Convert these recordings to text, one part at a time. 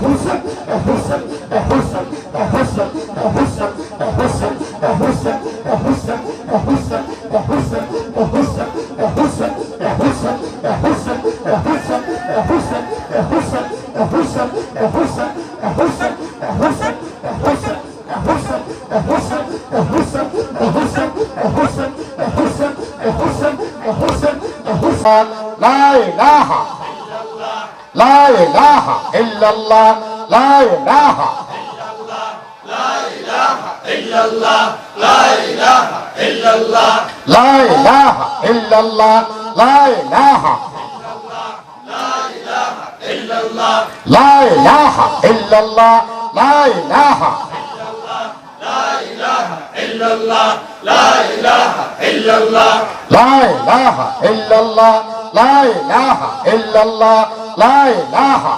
Who's إلا الله لا إله لا إله إلا الله لا إله لا إله إلا الله لا إله لا إله إلا الله لا إله إلا الله لا إله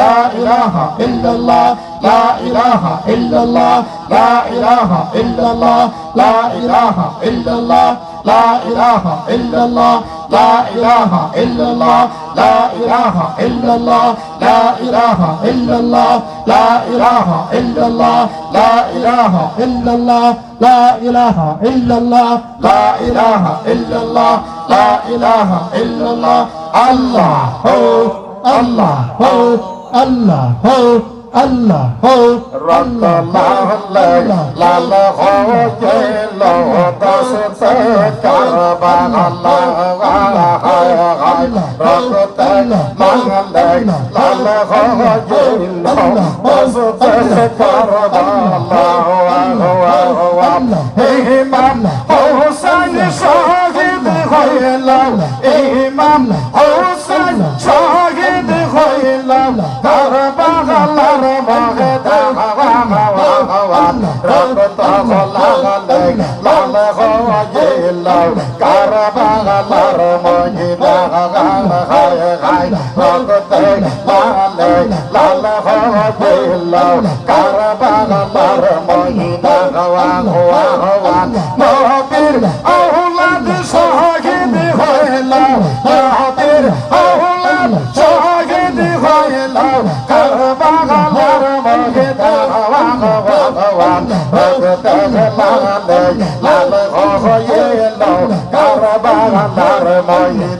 لا إله إلا الله لا إله إلا الله لا إله إلا الله لا إله إلا الله لا إله إلا الله لا إله إلا الله لا إله إلا الله لا إله إلا الله لا إله إلا الله لا إله إلا الله لا إله إلا الله لا إله إلا الله هو الله هو الله الله هو الله لا لا هو আল্লাহ হও আল্লাহ হও লাল লাল আল্লাহ কারবান মার মহিনা হওয়া হওয়া হওয়া মহাবীর আহুলাদ সহগিনী হইলা মহাবীর আহুলাদ সহগিনী হইলা কারবান মার মহিনা হওয়া হওয়া হওয়া ভগত মানে লাল হইলা কারবান মার মহিনা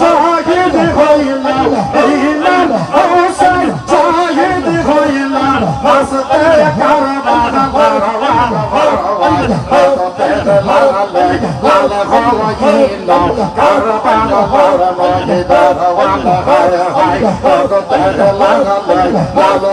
শাহিদ হইলাম হইলাম হোসেন শাহিদ হইলাম হসতে কারবান বরবান হসতে লালে লালে হইলাম কারবান বরবান দরবান হায় হায় হসতে লালে লালে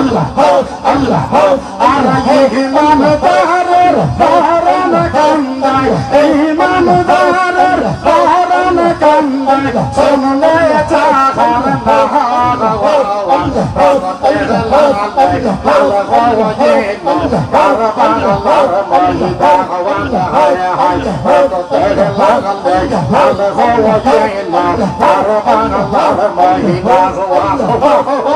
আল্লাহ আল্লাহ আর ইমান দারের দারন কান্দায় ইমান দারের দারন কান্দায় শুনলে চাহার কান্দে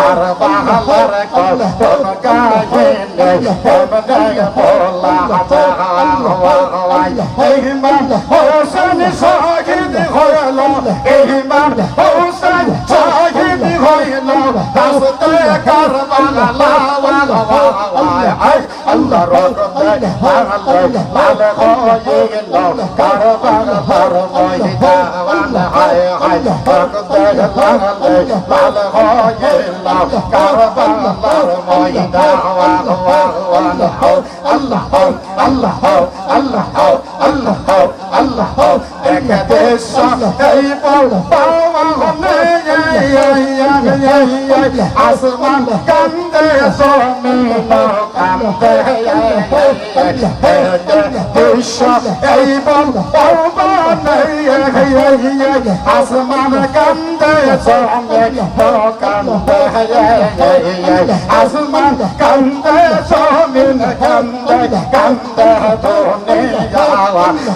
আর বাহার কষ্ট গায়েন বদয় পোলা এইমান হোসেন শাহিদ হইল এইমান হোসেন শাহিদ হইল রাস্তে কারবালা লাওয়া আল্লাহ রব্বে আল্লাহ মালিক হইল আসমান কান্দে সমিন কান্দে এই বল আসমান কান্দে জমিন কান্দে আসমান কান্দে সমিন কান্দে কান্দে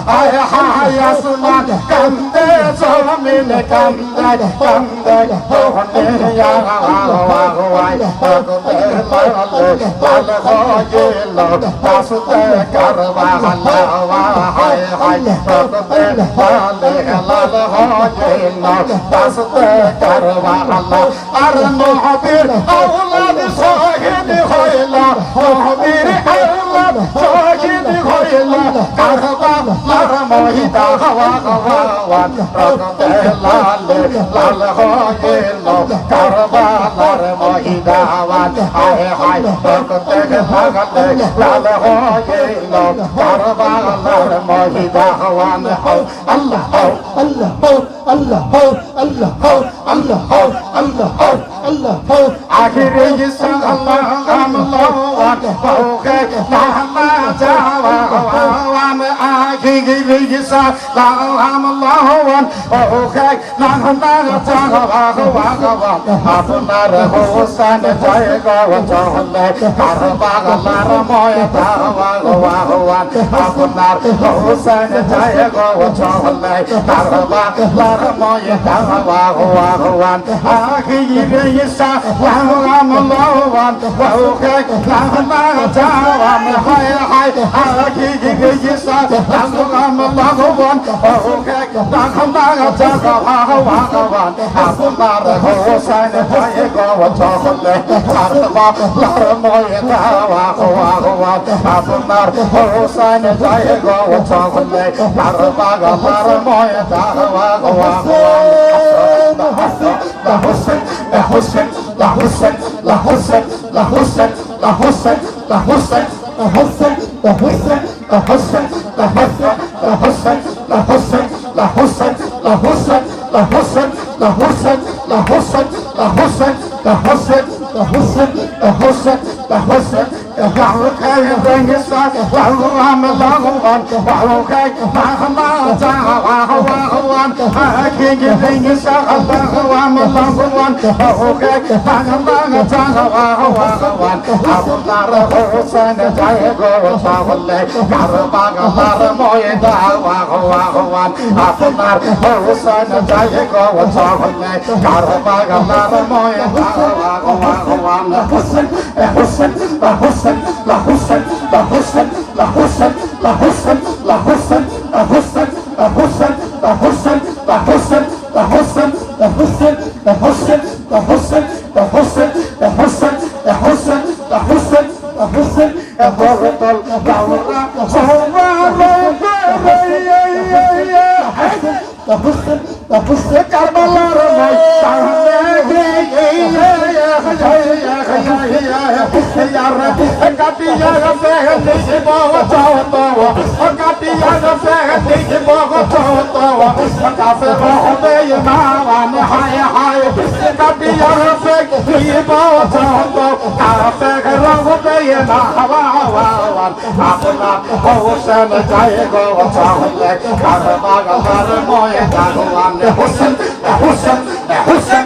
আয় হায় আসমান কান্দে জমিন কান্দে কান্দে হনে আওয়াই ভগবে পালে পাল হয়েল আসতে করবা হালাওয়া হায় হায় ভগবে পালে লাল হয়েল আসতে করবা হালা আর মহাবীর আওলাদ সাহেব হয়েল মহাবীর আওলাদ সাহেব হয়েল কারবা হয়ে যাওয়া হওয়ান রক্তে লালে লাল হয়ে লো কারবালার মহিদাওয়ান হায় হায় রক্তে লাগতে লাল হয়ে লো কারবালার মহিদাওয়ান হও আল্লাহ হও আল্লাহ হও আল্লাহ الجسا لا হওয়ান অহুকাই নাঙ্গনার চাহবা হওয়া গবা আপনার হোসান জয় গবা চহলে আর বাগলার ময় ধাবা গবা হওয়ান আপনার হোসান জয় গবা চহলে আর বাগলার ময় ধাবা হওয়া হওয়ান আখি রে ইসা লাহরাম লওয়ান অহুকাই নাঙ্গনার চাহবা হায় হায় আখি রে ইসা লাহরাম লওয়ান অহুকাই ওকে লাহনা জাওয়া গোয়ান আপনার হোসেন জয় গো চলে কারবা লার ময় দাওয়া গোয়ান আপনার হোসেন জয় গো চলে কারবা লার ময় দাওয়া Goan La Hussein, La Hussein, La Hussein, La Hussein, La Hussein, La Hussein, La Hussein, The Hussein, the Hussein, La Hussein, La Hussein, La Hussein, La Hussein, La Hussein, la Hosan, la Hosan, la Hosan, la Hosan, la Hosan, la Hosan, la Hosan, وعوكاي بنسا وعوام بغوان وعوكاي بغما وعوان حكي بنسا وعوام بغوان وعوكاي بغما وعوان أبو دار حسن جايبو تاولي كربان دار مويدا وعوان أبو دار حسن جايبو تاولي كربان دار مويدا وعوان حسن حسن حسن Hossain লা হোসেন লা হোসেন লা হোসেন লা হোসেন লা হোসেন লা হোসেন হোসেন যায় গো চাহলে কারবাগার ময় গাগওয়ান Hossain Hossain Hossain Hossain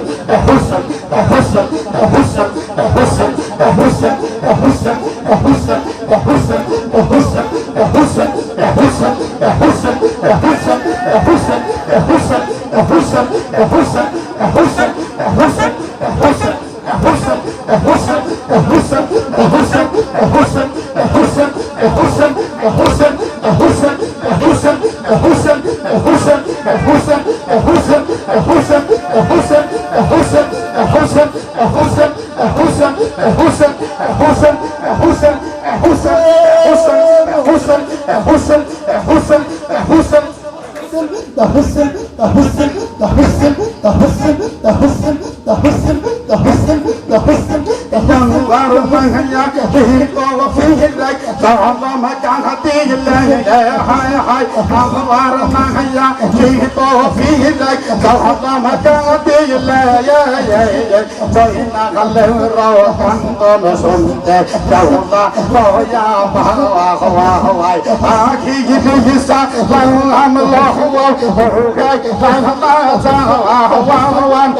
é russa, é russa, é russa, é russa, é russa, é russa, é russa, é russa, é russa, é russa, é russa, é russa, é russa, é russa, é russa, é russa, é russa. 老师，老师，老师。وانظر فهياك تهيك وفيه لك صعب مكان حتيه الله حي حي انظر فهياك تهيك وفيه لك صعب مكان حتيه الله يا يا يا فإن غلو روحا قم سمت توضع ويا بهوا هوا هوا آخي جلسا لو هم الله هو هو فهما سوا هوا هوا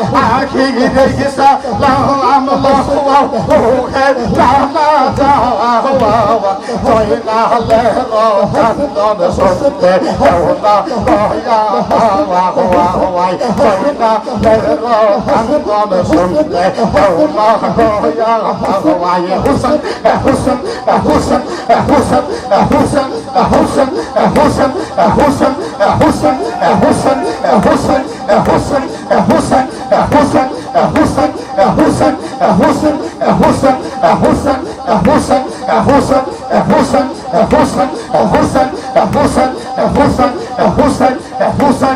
آخي جلسا لو هم الله هو বুকের টানা যাওয়া জয় না হলে কান্দন শুনতে হওয়া হয়া হওয়া হওয়া হওয়াই জয় না হলে কান্দন শুনতে হওয়া হয়া হওয়াই হুসন হুসন হুসন হুসন হুসন হুসন হুসন হুসন হুসন হুসন হুসন হুসন হুসন হুসন হুসন হুসেন হুসেন হুসেন হুসেন হুসেন হুসেন হুসেন হুসেন হুসেন হুসেন হুসেন হুসেন হুসেন হুসেন